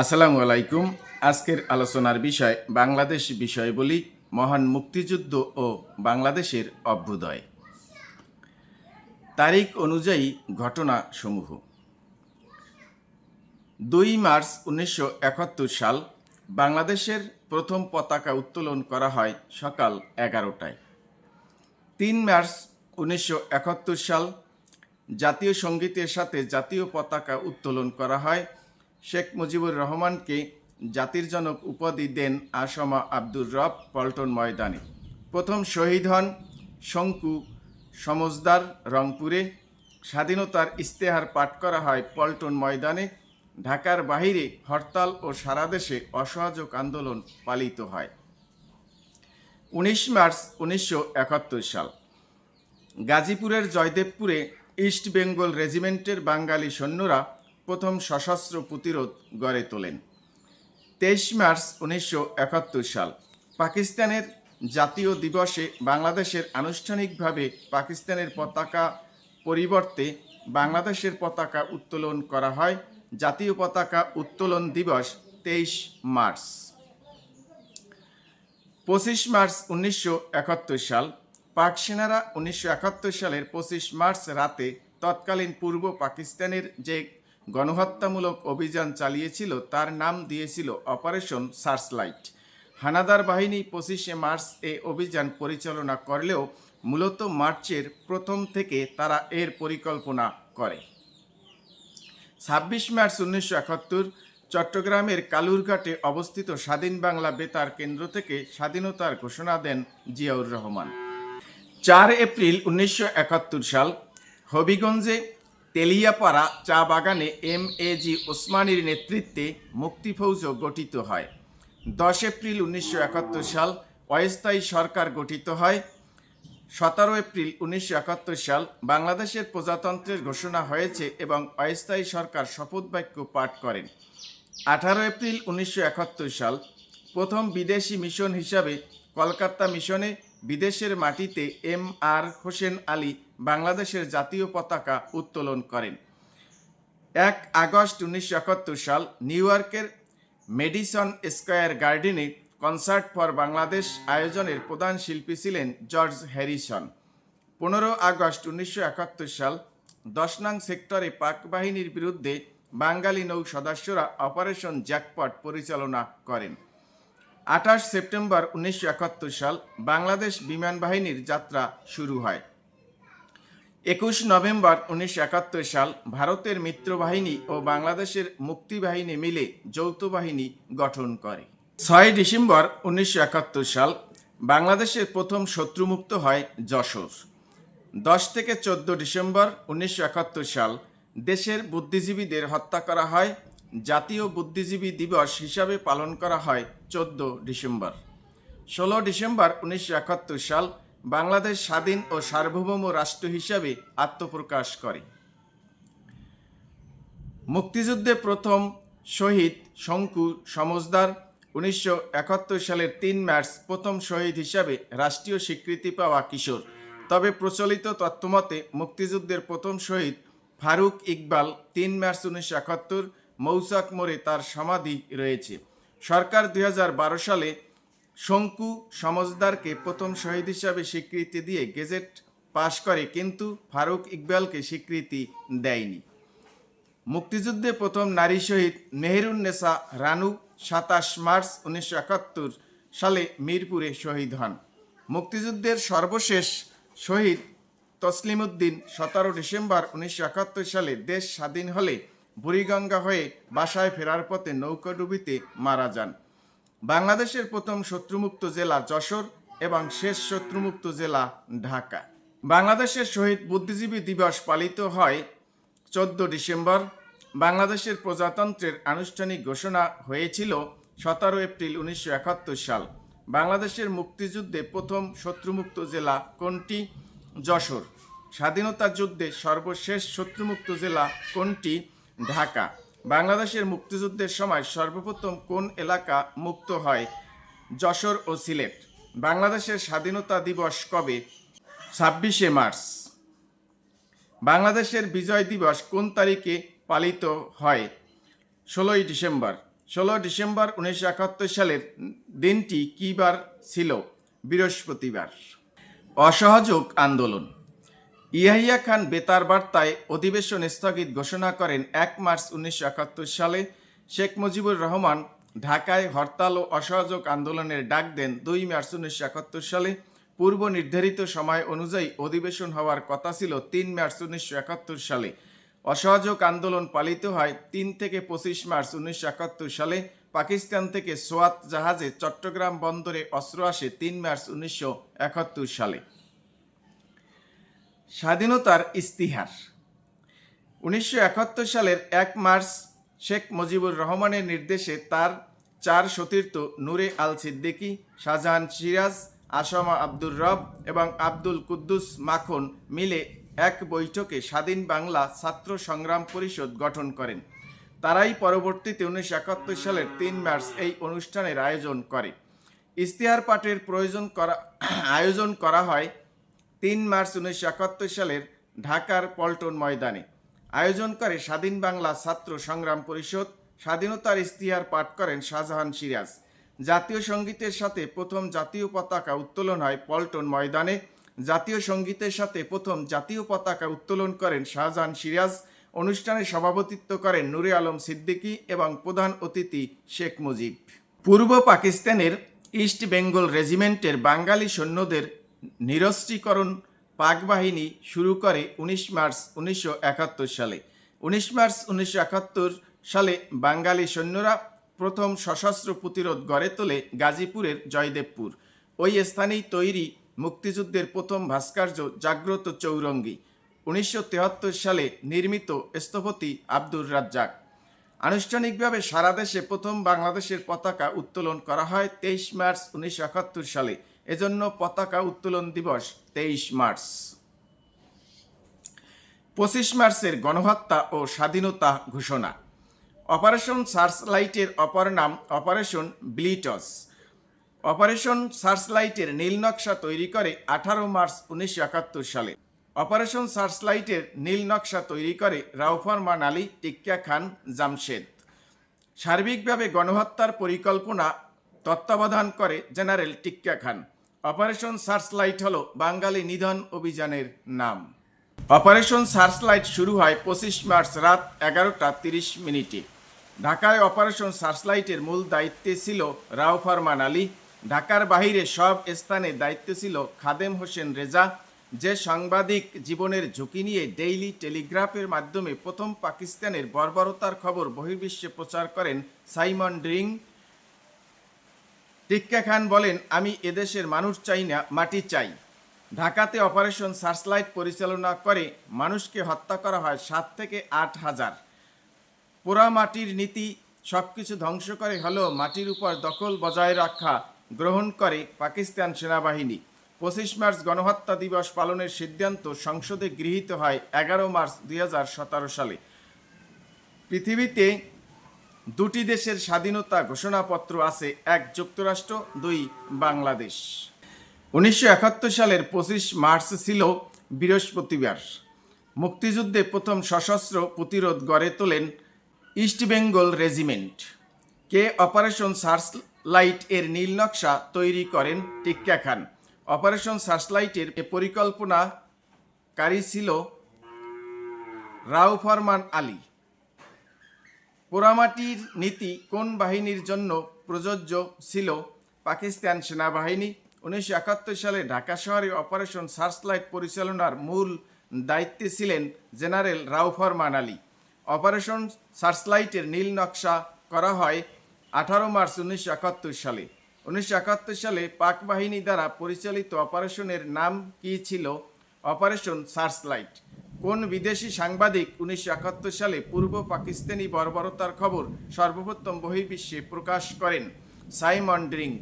আসসালামু আলাইকুম। আজকের আলোচনার বিষয় বাংলাদেশ বিষয় বলি মহান মুক্তিযুদ্ধ ও বাংলাদেশের অভ্যুদয়। তারিখ অনুযায়ী ঘটনা সমূহ দুই মার্চ উনিশশো একাত্তর সাল, বাংলাদেশের প্রথম পতাকা উত্তোলন করা হয় সকাল এগারোটায়। তিন মার্চ উনিশশো একাত্তর সাল, জাতীয় সঙ্গীতের সাথে জাতীয় পতাকা উত্তোলন করা হয় শেখ মুজিবুর রহমানকে জাতির জনক উপাধি দেন আসমা আব্দুর রব পল্টন ময়দানে। প্রথম শহীদ হন শঙ্কু সমজদার রংপুরে। স্বাধীনতার ইস্তেহার পাঠ করা হয় পল্টন ময়দানে। ঢাকার বাহিরে হরতাল ও সারা দেশে অসহযোগ আন্দোলন পালিত হয়। উনিশ মার্চ উনিশশো একাত্তর সাল। গাজীপুরের জয়দেবপুরে ইস্ট বেঙ্গল রেজিমেন্টের বাঙালি সৈন্যরা প্রথম সশস্ত্র প্রতিরোধ গড়ে তোলেন। তেইশ মার্চ উনিশশো একাত্তর সাল, পাকিস্তানের জাতীয় দিবসে বাংলাদেশের আনুষ্ঠানিকভাবে পাকিস্তানের পতাকা পরিবর্তে বাংলাদেশের পতাকা উত্তোলন করা হয়, জাতীয় পতাকা উত্তোলন দিবস তেইশ মার্চ। পঁচিশ মার্চ উনিশশো একাত্তর সাল, পাক সেনারা উনিশশো একাত্তর সালের পঁচিশ মার্চ রাতে তৎকালীন পূর্ব পাকিস্তানের যে গণহত্যামূলক অভিযান চালিয়েছিল, তার নাম দিয়েছিল অপারেশন সার্চলাইট। হানাদার বাহিনী পঁচিশে মার্চ এ অভিযান পরিচালনা করলেও মূলত মার্চের প্রথম থেকে তারা এর পরিকল্পনা করে। ছাব্বিশ মার্চ উনিশশো একাত্তর, চট্টগ্রামের কালুরঘাটে অবস্থিত স্বাধীন বাংলা বেতার কেন্দ্র থেকে স্বাধীনতার ঘোষণা দেন জিয়াউর রহমান। চার এপ্রিল উনিশশো একাত্তর সাল, হবিগঞ্জে তেলিয়াপাড়া চা বাগানে এম এ জি ওসমানীর নেতৃত্বে মুক্তিফৌজ গঠিত হয়। দশ এপ্রিল উনিশশো একাত্তর সাল অস্থায়ী সরকার গঠিত হয়। সতেরো এপ্রিল উনিশশো একাত্তর সাল বাংলাদেশের প্রজাতন্ত্রের ঘোষণা হয়েছে এবং অস্থায়ী সরকার শপথ বাক্য পাঠ করেন। আঠারো এপ্রিল উনিশশো একাত্তর সাল প্রথম বিদেশি মিশন হিসাবে কলকাতা মিশনে বিদেশের মাটিতে এম আর হোসেন আলী বাংলাদেশের জাতীয় পতাকা উত্তোলন করেন। এক আগস্ট উনিশশো একাত্তর সাল নিউ ইয়র্কের মেডিসন স্কয়ার গার্ডেনে কনসার্ট ফর বাংলাদেশ আয়োজনের প্রধান শিল্পী ছিলেন জর্জ হ্যারিসন। পনেরো আগস্ট উনিশশো একাত্তর সাল দশ নং সেক্টরে পাক বাহিনীর বিরুদ্ধে বাঙালি নৌ সদস্যরা অপারেশন জ্যাকপট পরিচালনা করেন। আঠাশ সেপ্টেম্বর উনিশশো একাত্তর সাল বাংলাদেশ বিমান বাহিনীর যাত্রা শুরু হয়। একুশ নভেম্বর উনিশশো একাত্তর সাল ভারতের মিত্রবাহিনী ও বাংলাদেশের মুক্তিবাহিনী মিলে যৌথ বাহিনী গঠন করে। ছয় ডিসেম্বর উনিশশো একাত্তর সাল বাংলাদেশের প্রথম শত্রুমুক্ত হয় যশোর। দশ থেকে চোদ্দ ডিসেম্বর উনিশশো একাত্তর সাল দেশের বুদ্ধিজীবীদের হত্যা করা হয় জাতীয় বুদ্ধিজীবী দিবস হিসাবে পালন করা হয় চোদ্দ ডিসেম্বর। ষোলো ডিসেম্বর উনিশশো একাত্তর সাল বাংলাদেশ স্বাধীন ও সার্বভৌম রাষ্ট্র হিসাবে আত্মপ্রকাশ করে। মুক্তিযুদ্ধে প্রথম শহীদ শঙ্কু সমজদার উনিশশো একাত্তর সালের তিন মার্চ প্রথম শহীদ হিসাবে রাষ্ট্রীয় স্বীকৃতি পাওয়া কিশোর। তবে প্রচলিত তথ্যমতে মুক্তিযুদ্ধের প্রথম শহীদ ফারুক ইকবাল তিন মার্চ উনিশশো একাত্তর মৌসাক মোড়ে তার সমাধি রয়েছে। সরকার দুই হাজার বারো সালে শঙ্কু সমজদারকে প্রথম শহীদ হিসাবে স্বীকৃতি দিয়ে গেজেট পাশ করে, কিন্তু ফারুক ইকবালকে স্বীকৃতি দেয়নি। মুক্তিযুদ্ধে প্রথম নারী শহীদ মেহেরুন্নেসা রানু সাতাশ মার্চ উনিশশো একাত্তর সালে মিরপুরে শহীদ হন। মুক্তিযুদ্ধের সর্বশেষ শহীদ তসলিমউদ্দিন সতেরো ডিসেম্বর উনিশশো একাত্তর সালে দেশ স্বাধীন হলে বুড়িগঙ্গা হয়ে বাসায় ফেরার পথে নৌকাডুবিতে মারা যান। বাংলাদেশের প্রথম শত্রুমুক্ত জেলা যশোর এবং শেষ শত্রুমুক্ত জেলা ঢাকা। বাংলাদেশের শহীদ বুদ্ধিজীবী দিবস পালিত হয় চোদ্দ ডিসেম্বর। বাংলাদেশের প্রজাতন্ত্রের আনুষ্ঠানিক ঘোষণা হয়েছিল সতেরো এপ্রিল উনিশশো একাত্তর সাল। বাংলাদেশের মুক্তিযুদ্ধে প্রথম শত্রুমুক্ত জেলা কোনটি? যশোর। স্বাধীনতা যুদ্ধে সর্বশেষ শত্রুমুক্ত জেলা কোনটি? ঢাকা। বাংলাদেশের মুক্তিযুদ্ধের সময় সর্বপ্রথম কোন এলাকা মুক্ত হয়? যশোর ও সিলেট। বাংলাদেশের স্বাধীনতা দিবস কবে? ছাব্বিশে মার্চ। বাংলাদেশের বিজয় দিবস কোন তারিখে পালিত হয়? ষোলোই ডিসেম্বর। ষোলো ডিসেম্বর উনিশশো একাত্তর সালের দিনটি কী বার ছিল? বৃহস্পতিবার। অসহযোগ আন্দোলন। ইয়াহিয়া খান বেতার বার্তায় অধিবেশন স্থগিত ঘোষণা করেন এক মার্চ উনিশশো একাত্তর সালে শেখ মুজিবুর রহমান ঢাকায় হরতাল ও অসহযোগ আন্দোলনের ডাক দেন দুই মার্চ উনিশশো একাত্তর সালে। পূর্ব নির্ধারিত সময় অনুযায়ী অধিবেশন হওয়ার কথা ছিল তিন মার্চ উনিশশো একাত্তর সালে। অসহযোগ আন্দোলন পালিত হয় তিন থেকে পঁচিশ মার্চ উনিশশো একাত্তর সালে। পাকিস্তান থেকে সোয়াত জাহাজে চট্টগ্রাম বন্দরে অস্ত্র আসে তিন মার্চ উনিশশো একাত্তর সালে। স্বাধীনতার ইস্তিহার। উনিশশো একাত্তর সালের এক মার্চ শেখ মুজিবুর রহমানের নির্দেশে তার চার সতীর্থ নূরে আল সিদ্দিকী, শাহজাহান সিরাজ, আসামা আব্দুর রব এবং আব্দুল কুদ্দুস মাখন মিলে এক বৈঠকে স্বাধীন বাংলা ছাত্র সংগ্রাম পরিষদ গঠন করেন। তারাই পরবর্তীতে উনিশশো একাত্তর সালের তিন মার্চ এই অনুষ্ঠানের আয়োজন করে। ইশতেহার পাঠের প্রয়োজন করা, আয়োজন করা হয় তিন মার্চ উনিশশো একাত্তর সালের ঢাকার পল্টন ময়দানে আয়োজন করে স্বাধীন বাংলা ছাত্র সংগ্রাম পরিষদ, স্বাধীনতার ইশতেহার পাঠ করেন শাহজাহান সিরাজ। জাতীয় সঙ্গীতের সাথে প্রথম জাতীয় পতাকা উত্তোলন হয় পল্টন ময়দানে। জাতীয় সঙ্গীতের সাথে প্রথম জাতীয় পতাকা উত্তোলন করেন শাহজাহান সিরাজ। অনুষ্ঠানে সভাপতিত্ব করেন নুরে আলম সিদ্দিকী এবং প্রধান অতিথি শেখ মুজিব। পূর্ব পাকিস্তানের ইস্ট বেঙ্গল রেজিমেন্টের বাঙালি সৈন্যদের নিরস্ত্রীকরণ পাক বাহিনী শুরু করে উনিশ মার্চ উনিশশো একাত্তর সালে। উনিশ মার্চ উনিশশো একাত্তর সালে বাঙালি সৈন্যরা প্রথম সশস্ত্র প্রতিরোধ গড়ে তোলে গাজীপুরের জয়দেবপুর। ওই স্থানেই তৈরি মুক্তিযুদ্ধের প্রথম ভাস্কর্য জাগ্রত চৌরঙ্গি। উনিশশো সালে নির্মিত স্থপতি আব্দুর রাজ্জাক। আনুষ্ঠানিকভাবে সারা দেশে প্রথম বাংলাদেশের পতাকা উত্তোলন করা হয় তেইশ মার্চ উনিশশো একাত্তর সালে। এজন্য পতাকা উত্তোলন দিবস তেইশ মার্চ। পঁচিশ মার্চের গণহত্যা ও স্বাধীনতা ঘোষণা। অপারেশন সার্চলাইটের অপর নাম অপারেশন ব্লিটস অপারেশন সার্চলাইটের নীল নকশা তৈরি করে আঠারো মার্চ উনিশশো একাত্তর সালে। অপারেশন সার্চলাইটের নীল নকশা তৈরি করে রাউফরমান আলী, টিক্কা খান, জামশেদ। সার্বিকভাবে গণহত্যার পরিকল্পনা তত্ত্বাবধান করে general Tikka Khan. Operation searchlight হল বাঙালি নিধন অভিযানের নাম। অপারেশন সার্চলাইট শুরু হয় পঁচিশ মার্চ রাত এগারোটা তিরিশ মিনিটে। ঢাকায় অপারেশন সার্চলাইটের মূল দায়িত্বে ছিল রাও ফরমান আলী। ঢাকার বাহিরে সব স্থানে দায়িত্বে ছিল খাদেম হোসেন রেজা। যে সাংবাদিক জীবনের ঝুঁকি নিয়ে ডেইলি টেলিগ্রাফের মাধ্যমে প্রথম পাকিস্তানের বর্বরতার খবর বহির্বিশ্বে প্রচার করেন সাইমন ড্রিং। টিক্কা খান বলেন, আমি এদেশের মানুষ চাই না, মাটি চাই। ঢাকাতে অপারেশন সার্চলাইট পরিচালনা করে মানুষকে হত্যা করা হয় সাত থেকে আট হাজার। পোড়া মাটির নীতি সব কিছু ধ্বংস করে, হলেও মাটির উপর দখল বজায় রাখা গ্রহণ করে পাকিস্তান সেনাবাহিনী। পঁচিশ মার্চ গণহত্যা দিবস পালনের সিদ্ধান্ত সংসদে গৃহীত হয় এগারো মার্চ দুই হাজার সতেরো সালে। পৃথিবীতে দুটি দেশের স্বাধীনতা ঘোষণাপত্র আছে, এক যুক্তরাষ্ট্র, দুই বাংলাদেশ। উনিশশো একাত্তর সালের পঁচিশ মার্চ ছিল বৃহস্পতিবার। মুক্তিযুদ্ধে প্রথম সশস্ত্র প্রতিরোধ গড়ে তোলেন ইস্ট বেঙ্গল রেজিমেন্ট। কে অপারেশন সার্চলাইট এর নীল নকশা তৈরি করেন টিক্কা খান। অপারেশন সার্চলাইটের পরিকল্পনাকারী ছিল রাও ফরমান আলী। পোড়ামাটির নীতি কোন বাহিনীর জন্য প্রযোজ্য ছিল? পাকিস্তান সেনাবাহিনী, উনিশশো একাত্তর সালে ঢাকা শহরে অপারেশন সার্চলাইট পরিচালনার মূল দায়িত্বে ছিলেন জেনারেল রাও ফরমান আলী। অপারেশন সার্চলাইটের নীল নকশা করা হয় আঠারো মার্চ উনিশশো একাত্তর সালে। উনিশশো একাত্তর সালে পাক বাহিনী দ্বারা পরিচালিত অপারেশনের নাম কী ছিল? Operation searchlight. কোন বিদেশি সাংবাদিক উনিশশো একাত্তর সালে পূর্ব পাকিস্তানি বর্বরতার খবর সর্বপ্রথম বহির্বিশ্বে প্রকাশ করেন? Simon drink